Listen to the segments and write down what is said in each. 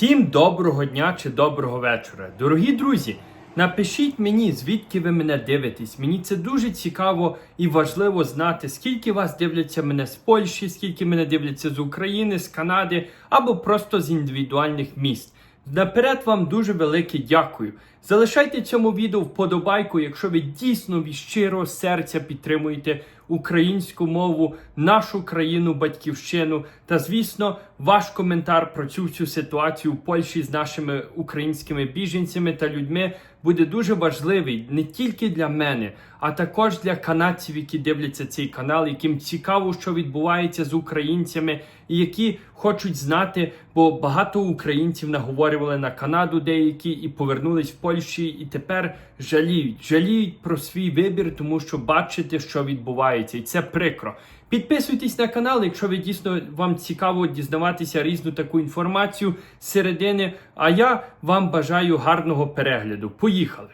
Всім доброго дня чи доброго вечора. Дорогі друзі, напишіть мені, звідки ви мене дивитесь. Мені це дуже цікаво і важливо знати, скільки вас дивляться мене з Польщі, скільки мене дивляться з України, з Канади або просто з індивідуальних міст. Наперед вам дуже велике дякую. Залишайте цьому відео вподобайку, якщо ви дійсно від щирого серця підтримуєте українську мову, нашу країну, батьківщину. Та, звісно, ваш коментар про цю всю ситуацію в Польщі з нашими українськими біженцями та людьми буде дуже важливий не тільки для мене, а також для канадців, які дивляться цей канал, яким цікаво, що відбувається з українцями, і які хочуть знати, бо багато українців наговорювали на Канаду деякі і повернулись в Польщі, і тепер жаліють, жаліють про свій вибір, тому що бачите, що відбувається, і це прикро. Підписуйтесь на канал, якщо ви дійсно вам цікаво дізнаватися різну таку інформацію з середини. А я вам бажаю гарного перегляду. Поїхали!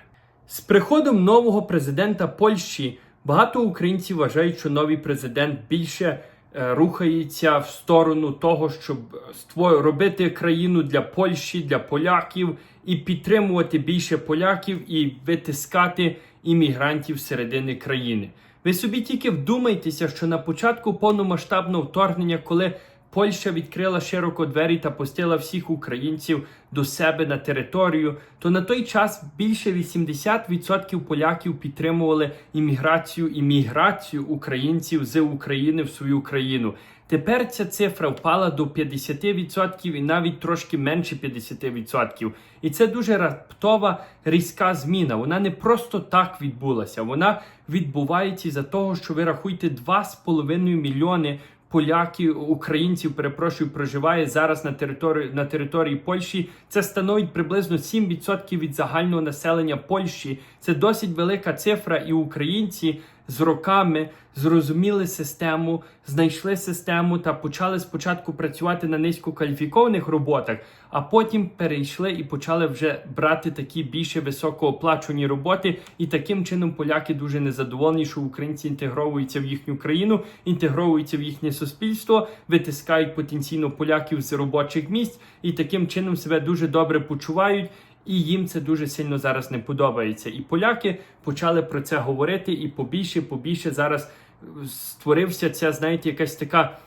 З приходом нового президента Польщі багато українців вважають, що новий президент більше е, рухається в сторону того, щоб ство- робити країну для Польщі, для поляків і підтримувати більше поляків і витискати іммігрантів середини країни. Ви собі тільки вдумайтеся, що на початку повномасштабного вторгнення, коли Польща відкрила широко двері та пустила всіх українців до себе на територію, то на той час більше 80% поляків підтримували імміграцію і міграцію українців з України в свою країну. Тепер ця цифра впала до 50% і навіть трошки менше 50%. І це дуже раптова різка зміна. Вона не просто так відбулася. Вона відбувається із-за того, що ви рахуєте 2,5 мільйони поляків, українців, перепрошую, проживає зараз на території на території Польщі. Це становить приблизно 7% від загального населення Польщі. Це досить велика цифра, і українці з роками зрозуміли систему, знайшли систему та почали спочатку працювати на низькокваліфікованих роботах, а потім перейшли і почали вже брати такі більше високооплачувані роботи. І таким чином поляки дуже незадоволені, що українці інтегровуються в їхню країну, інтегровуються в їхнє суспільство, витискають потенційно поляків з робочих місць і таким чином себе дуже добре почувають. І їм це дуже сильно зараз не подобається. І поляки почали про це говорити, і побільше, побільше зараз е, створився ця, знаєте, якась така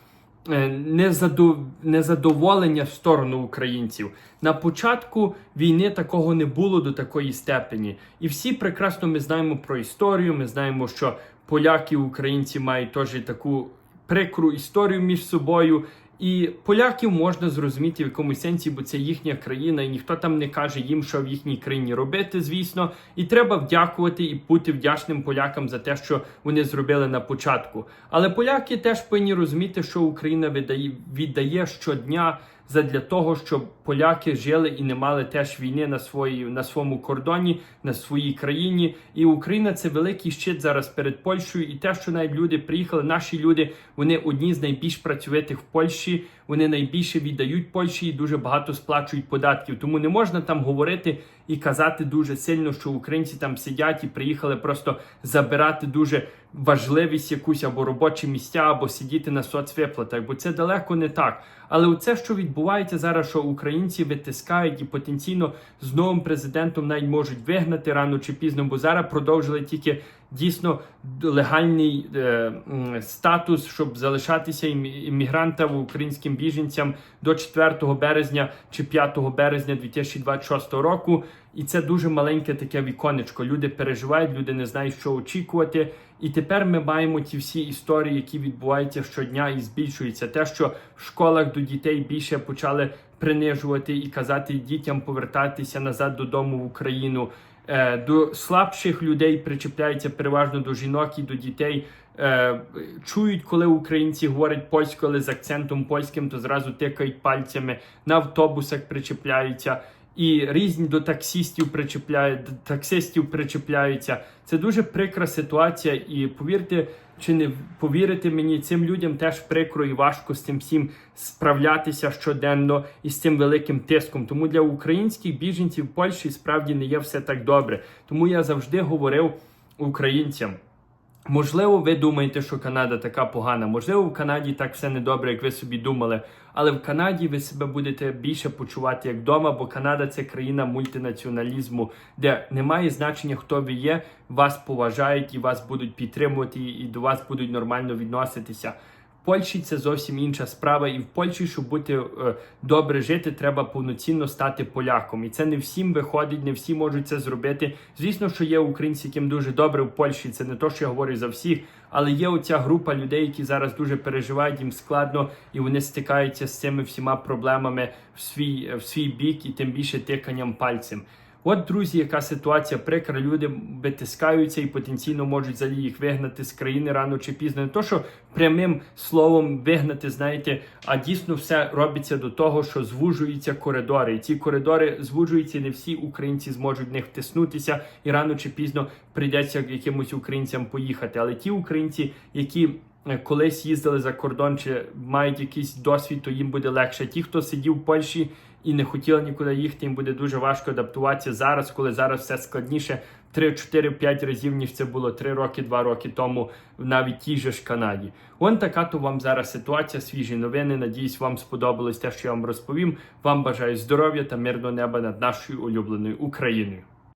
е, незадов... незадоволення в сторону українців. На початку війни такого не було до такої степені. І всі прекрасно ми знаємо про історію. Ми знаємо, що поляки і українці мають теж таку прикру історію між собою. І поляків можна зрозуміти в якомусь сенсі, бо це їхня країна, і ніхто там не каже їм, що в їхній країні робити, звісно. І треба вдякувати і бути вдячним полякам за те, що вони зробили на початку. Але поляки теж повинні розуміти, що Україна віддає, віддає щодня задля того, щоб поляки жили і не мали теж війни на своїй на своєму кордоні, на своїй країні. І Україна це великий щит зараз перед Польщею. І те, що навіть люди приїхали, наші люди, вони одні з найбільш працьовитих в Польщі. Вони найбільше віддають Польщі і дуже багато сплачують податків. Тому не можна там говорити і казати дуже сильно, що українці там сидять і приїхали просто забирати дуже важливість якусь або робочі місця, або сидіти на соцвиплатах, бо це далеко не так. Але оце, що відбувається зараз, що українці витискають і потенційно з новим президентом навіть можуть вигнати рано чи пізно, бо зараз продовжили тільки дійсно легальний е, статус, щоб залишатися іммігрантам, українським біженцям до 4 березня чи 5 березня 2026 року. І це дуже маленьке таке віконечко. Люди переживають, люди не знають, що очікувати. І тепер ми маємо ті всі історії, які відбуваються щодня і збільшуються. Те, що в школах до дітей більше почали принижувати і казати дітям повертатися назад додому в Україну. Е, До слабших людей причіпляються переважно до жінок і до дітей. Е, Чують, коли українці говорять польською, але з акцентом польським, то зразу тикають пальцями на автобусах причіпляються. І різні до таксістів причіпляють, таксистів причіпляються. Це дуже прикра ситуація, і повірте чи не повірите мені, цим людям теж прикро і важко з цим всім справлятися щоденно і з цим великим тиском. Тому для українських біженців в Польщі справді не є все так добре. Тому я завжди говорив українцям. Можливо, ви думаєте, що Канада така погана. Можливо, в Канаді так все недобре, як ви собі думали. Але в Канаді ви себе будете більше почувати як вдома, бо Канада це країна мультинаціоналізму, де немає значення, хто ви є, вас поважають і вас будуть підтримувати, і до вас будуть нормально відноситися. Польщі це зовсім інша справа, і в Польщі, щоб бути е, добре жити, треба повноцінно стати поляком. І це не всім виходить, не всі можуть це зробити. Звісно, що є українці, яким дуже добре в Польщі. Це не то, що я говорю за всіх, але є оця група людей, які зараз дуже переживають, їм складно, і вони стикаються з цими всіма проблемами в свій в свій бік, і тим більше тиканням пальцем. От, друзі, яка ситуація прикра. Люди витискаються і потенційно можуть взагалі їх вигнати з країни рано чи пізно. Не то, що прямим словом вигнати, знаєте, а дійсно все робиться до того, що звужуються коридори. І ці коридори звужуються, не всі українці зможуть в них втиснутися, і рано чи пізно прийдеться якимось українцям поїхати. Але ті українці, які е, колись їздили за кордон чи мають якийсь досвід, то їм буде легше. Ті, хто сидів в Польщі і не хотіла нікуди їхати, їм буде дуже важко адаптуватися зараз, коли зараз все складніше 3, 4, 5 разів, ніж це було 3 роки, 2 роки тому, навіть тій же ж Канаді. Он така то вам зараз ситуація, свіжі новини. Надіюсь, вам сподобалось те, що я вам розповім. Вам бажаю здоров'я та мирного неба над нашою улюбленою Україною.